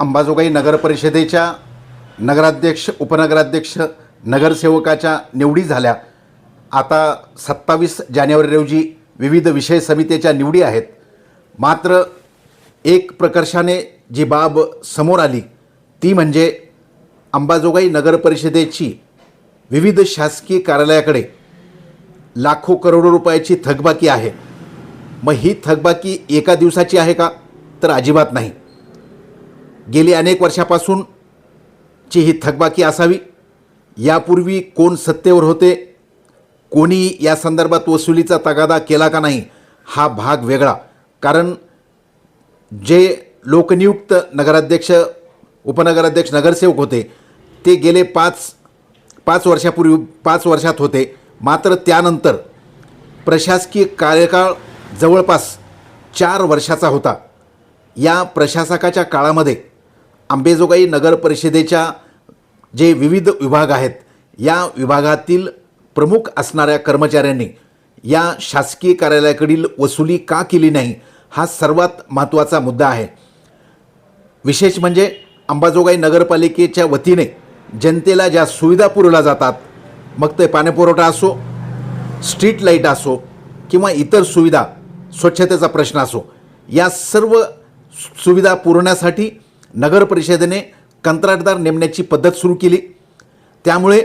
अंबाजोगाई नगर परिषदेच्या नगराध्यक्ष उपनगराध्यक्ष नगरसेवकाच्या निवडी झाल्या. आता सत्तावीस जानेवारी रोजी विविध विषय समितीच्या निवडी आहेत. मात्र एक प्रकर्षाने जी बाब समोर आली ती म्हणजे अंबाजोगाई नगर परिषदेची विविध शासकीय कार्यालयाकडे लाखो करोडो रुपयाची थकबाकी आहे. मग ही थकबाकी एका दिवसाची आहे का? तर अजिबात नाही. गेली अनेक वर्षापासून ची ही थकबाकी असावी. यापूर्वी कोण सत्तेवर होते? कोणी या संदर्भात वसुलीचा तगादा केला का नाही? हा भाग वेगळा. कारण जे लोकनियुक्त नगराध्यक्ष उपनगराध्यक्ष नगरसेवक होते ते गेले पाच पाच वर्षापूर्वी पाच वर्षात होते. मात्र त्यानंतर प्रशासकीय कार्यकाळ जवळपास चार वर्षाचा होता. या प्रशासकाच्या काळामध्ये आंबेजोगाई नगर परिषदेच्या जे विविध विभाग आहेत या विभागातील प्रमुख असणाऱ्या कर्मचाऱ्यांनी या शासकीय कार्यालयाकडील वसुली का केली नाही हा सर्वात महत्त्वाचा मुद्दा आहे. विशेष म्हणजे अंबाजोगाई नगरपालिकेच्या वतीने जनतेला ज्या सुविधा पुरवल्या जातात मग ते पाणीपुरवठा असो स्ट्रीट लाइट असो किंवा इतर सुविधा स्वच्छतेचा प्रश्न असो या सर्व सुविधा पुरवण्यासाठी नगर परिषदेने कंत्राटदार नेमण्याची पद्धत सुरू केली. त्यामुळे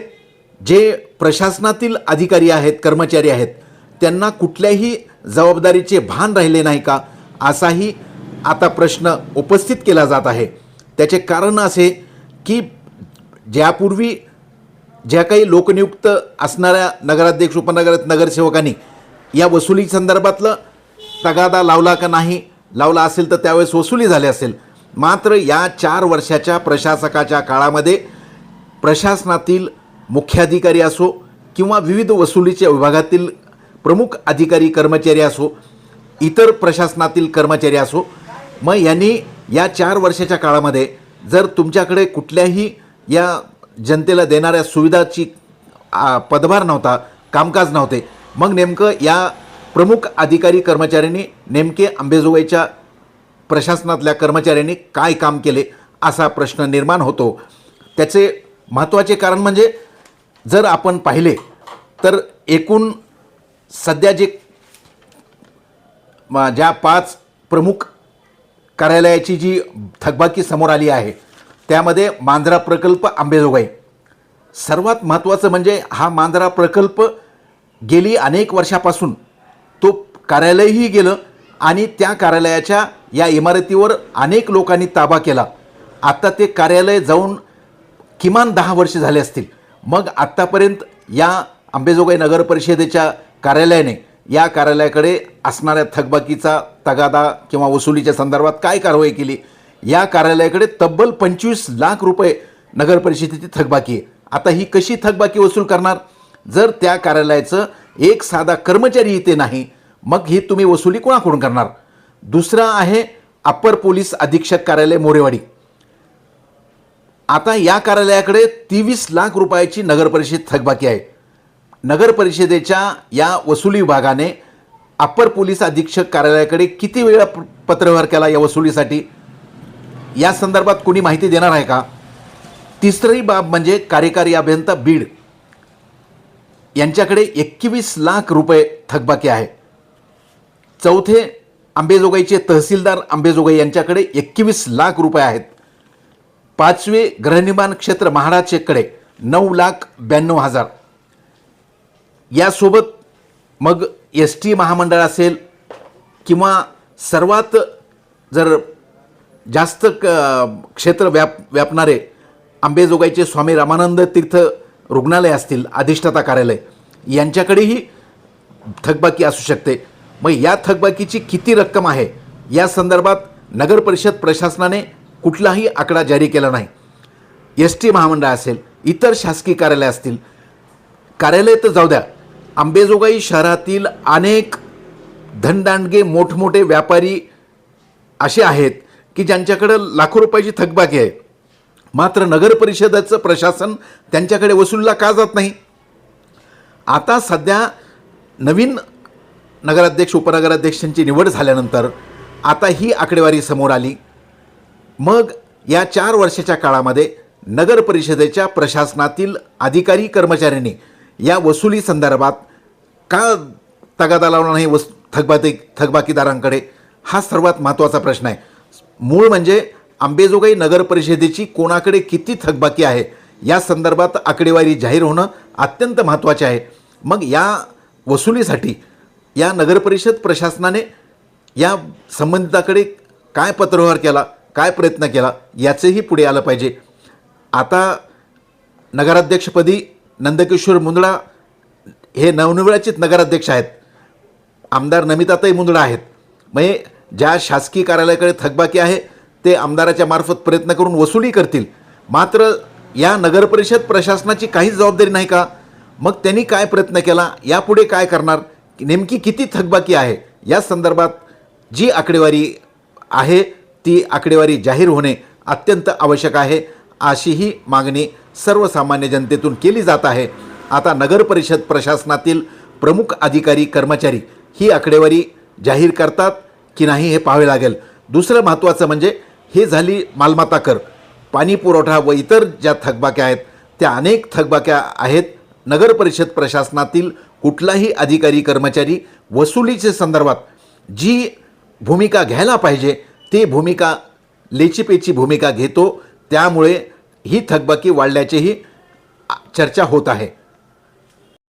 जे प्रशासनातील अधिकारी आहेत कर्मचारी आहेत त्यांना कुठल्याही जबाबदारीचे भान राहिले नाही का असाही आता प्रश्न उपस्थित केला जात आहे. त्याचे कारण असे की ज्यापूर्वी ज्या काही लोकनियुक्त असणाऱ्या नगराध्यक्ष उपनगर नगरसेवकांनी या वसुली संदर्भातलं तगादा लावला का नाही लावला असेल तर त्यावेळेस वसुली झाली असेल. मात्र या चार वर्षाच्या प्रशासकाच्या काळामध्ये प्रशासनातील मुख्याधिकारी असो किंवा विविध वसुलीच्या विभागातील प्रमुख अधिकारी कर्मचारी असो इतर प्रशासनातील कर्मचारी असो मग यांनी या चार वर्षाच्या काळामध्ये जर तुमच्याकडे कुठल्याही या जनतेला देणाऱ्या सुविधाची पदभार नव्हता कामकाज नव्हते मग नेमकं या प्रमुख अधिकारी कर्मचाऱ्यांनी नेमके अंबेजोगाईच्या प्रशासनातल्या कर्मचाऱ्यांनी काय काम केले असा प्रश्न निर्माण होतो. त्याचे महत्त्वाचे कारण म्हणजे जर आपण पाहिले तर एकूण सध्या जे ज्या पाच प्रमुख कार्यालयाची जी थकबाकी समोर आली आहे त्यामध्ये मांजरा प्रकल्प आंबेजोगाई. सर्वात महत्त्वाचं म्हणजे हा मांजरा प्रकल्प गेली अनेक वर्षापासून तो कार्यालयही गेलं आणि त्या कार्यालयाच्या या इमारतीवर अनेक लोकांनी ताबा केला. आता ते कार्यालय जाऊन किमान दहा वर्ष झाले असतील. मग आत्तापर्यंत या अंबेजोगाई नगर परिषदेच्या कार्यालयाने या कार्यालयाकडे असणाऱ्या थकबाकीचा तगादा किंवा वसुलीच्या संदर्भात काय कारवाई केली? या कार्यालयाकडे तब्बल पंचवीस लाख रुपये नगर परिषदेची थकबाकी आहे. आता ही कशी थकबाकी वसूल करणार? जर त्या कार्यालयाचं एक साधा कर्मचारी इथे नाही मग ही तुम्ही वसुली कोणाकडून करणार? दुसरा आहे अप्पर पोलीस अधीक्षक कार्यालय मोरेवाडी. आता या कार्यालयाकडे तेवीस लाख रुपयाची नगरपरिषद थकबाकी आहे. नगर परिषदेच्या या वसुली विभागाने अप्पर पोलीस अधीक्षक कार्यालयाकडे किती वेळा प- पत्रव्यवहार केला या वसुलीसाठी? या संदर्भात कोणी माहिती देणार आहे का? तिसरी बाब म्हणजे कार्यकारी अभियंता बीड. यांच्याकडे एकवीस लाख रुपये थकबाकी आहे. चौथे आंबेजोगाईचे तहसीलदार आंबेजोगाई यांच्याकडे एकवीस लाख रुपये आहेत. पाचवे गृहनिर्माण क्षेत्र महाराजकडे नऊ लाख ब्याण्णव हजार. यासोबत मग एस टी महामंडळ असेल किंवा सर्वात जर जास्त क क्षेत्र व्याप व्यापणारे आंबेजोगाईचे स्वामी रामानंद तीर्थ रुग्णालय असतील अधिष्ठाता कार्यालय यांच्याकडेही थकबाकी असू शकते. मग या थकबाकीची किती रक्कम आहे? या संदर्भात नगर परिषद प्रशासनाने कुठलाही आकडा जारी केला नाही. एस टी महामंडळ असेल इतर शासकीय कार्यालय असतील कार्यालय तर जाऊ द्या. आंबेजोगाई शहरातील अनेक धनदांडगे मोठमोठे व्यापारी असे आहेत की ज्यांच्याकडं लाखो रुपयाची थकबाकी आहे. मात्र नगर परिषदेचं प्रशासन त्यांच्याकडे वसूलला का जात नाही? आता सध्या नवीन नगराध्यक्ष उपनगराध्यक्षांची निवड झाल्यानंतर आता ही आकडेवारी समोर आली. मग या चार वर्षाच्या काळामध्ये नगर परिषदेच्या प्रशासनातील अधिकारी कर्मचाऱ्यांनी या वसुली संदर्भात का तगादा लावला नाही वस थकबाकी थकबाकीदारांकडे? हा सर्वात महत्त्वाचा प्रश्न आहे. मूळ म्हणजे आंबेजोगाई नगर परिषदेची कोणाकडे किती थकबाकी आहे या संदर्भात आकडेवारी जाहीर होणं अत्यंत महत्त्वाचे आहे. मग या वसुलीसाठी या नगरपरिषद प्रशासनाने या संबंधिताकडे काय पत्रव्यवहार केला काय प्रयत्न केला याचंही पुढे आलं पाहिजे. आता नगराध्यक्षपदी नंदकिशोर मुंदडा हे नवनिर्वाचित नगराध्यक्ष आहेत. आमदार नमिताताई मुंदडा आहेत. म्हणजे ज्या शासकीय कार्यालयाकडे थकबाकी आहे ते आमदाराच्या मार्फत प्रयत्न करून वसुली करतील. मात्र या नगरपरिषद प्रशासनाची काहीच जबाबदारी नाही का? मग त्यांनी काय प्रयत्न केला? यापुढे काय करणार? नेमकी किती थकबाकी आहे? या संदर्भात जी आकडेवारी आहे ती आकडेवारी जाहीर होणे अत्यंत आवश्यक आहे अशीही मागणी सर्वसामान्य जनतेतून केली जात आहे. आता नगरपरिषद प्रशासनातील प्रमुख अधिकारी कर्मचारी ही आकडेवारी जाहीर करतात की नाही हे पाहावे लागेल. दुसरं महत्त्वाचं म्हणजे हे झाली मालमत्ता कर पाणी पुरवठा व इतर ज्या थकबाक्या आहेत त्या अनेक थकबाक्या आहेत. नगरपरिषद प्रशासनातील कुठलाही अधिकारी कर्मचारी वसुलीच्या संदर्भात जी भूमिका घ्यायला पाहिजे ती भूमिका लेचीपेची भूमिका घेतो. त्यामुळे ही थकबाकी वाढल्याचीही चर्चा होत आहे.